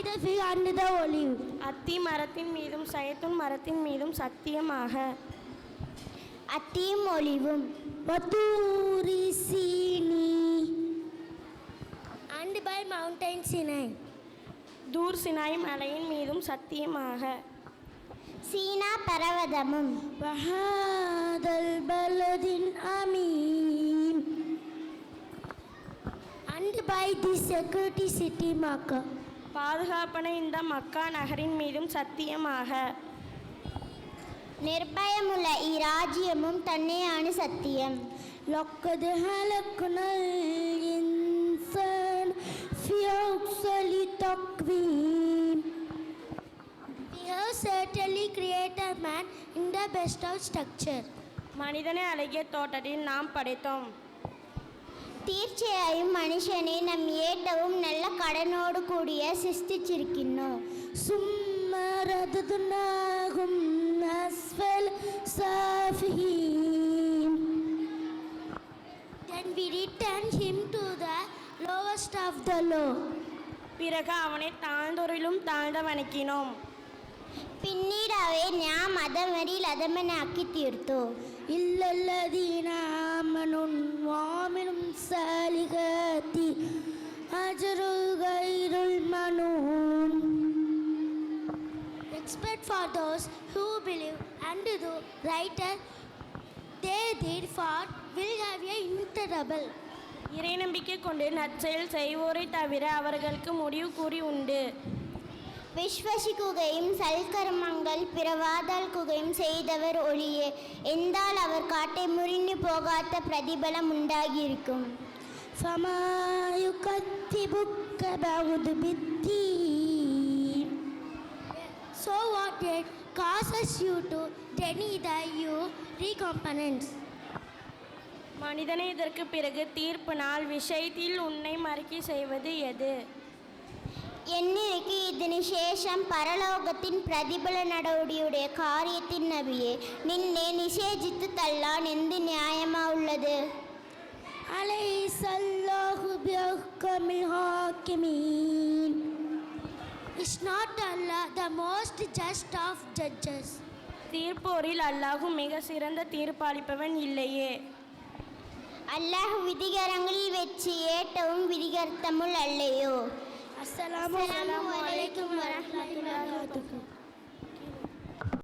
ஷஹித ஃபி அண்டு ஒளி. அத்தி மரத்தின் மீதும் சயத்துன் மரத்தின் மீதும் சத்தியமாக. அத்தியும் ஒளிவும். வத்தூரி சீனி. அண்டு பை மவுண்டைன் சினாய் தூர் சினாய் மலையின் மீதும் சத்தியமாக. சீனா பரவதமும். வஹாதல் பலதின் Ameen. And by the security city Mecca பாதுகாப்பன இந்த மக்கா நகரின் மீதும் சத்தியமாக நிர்பயமுள்ள இராஜ்யமும் தன்னையான சத்தியம் لقد هلكنا الإنسان في أحسن تقويم We have certainly created man in the best of structure. மனிதனை அழகிய தோட்டத்தில் நாம் படைத்தோம் തീർച്ചയായും മനുഷ്യനെ നാം ഏറ്റവും നല്ല കടനോട് കൂടിയ സൃഷ്ടിച്ചിരിക്കുന്നു സുമ്മരതുനാകും അസ്ഫൽ സാഫിഹീൻ Then we return him to the lowest of the low. பிறகு அவனை தாழ்ந்தோரிலும் தாழ்ந்த வணக்கினோம் പിന്നീട് അവയെ ഞാൻ മതമരിൽ അധമനാക്കി തീർത്തു ഇല്ലല്ലദീന expert for those who believe and do right they did for will have a immutable இறை நம்பிக்கை கொண்டு நற்செயல் செய்வோரை தவிர அவர்களுக்கு முடிவு கூறி உண்டு. விஸ்வசிக்குகையும் சல்கர்மங்கள் பிறவாதால் குகையும் செய்தவர் ஒளியே. என்றால் அவர் காட்டை முறிந்து போகாத பிரதிபலம் உண்டாகியிருக்கும். ஃபமாயுகத்தி புக்க பகுது பித்தி. it causes you to deny the you recomponents. மனிதனை இதற்கு பிறகு தீர்ப்பு நாள் விஷயத்தில் உன்னை மறுக்கி செய்வது எது എന്നിരിക്കെ ഇതിനു ശേഷം പരലോകത്തിൻ പ്രതിഫലനടപടിയുടെ കാര്യത്തിൻ നബിയെ നിന്നെ നിഷേധിച്ചു തള്ളാൻ എന്ത് ന്യായമാ ഉള്ളത് is not Allah the most just of judges தீர்ப்போரில் அல்லாஹும் மிக சிறந்த தீர்ப்பளிப்பவன் இல்லையே. அல்லாஹ் விதிகரங்களில் வச்சு ஏற்றவும் விதிகர்த்தமுள் அல்லையோ. அஸ்லாம் வலைக்கம் வரமத்துல்லாஹ்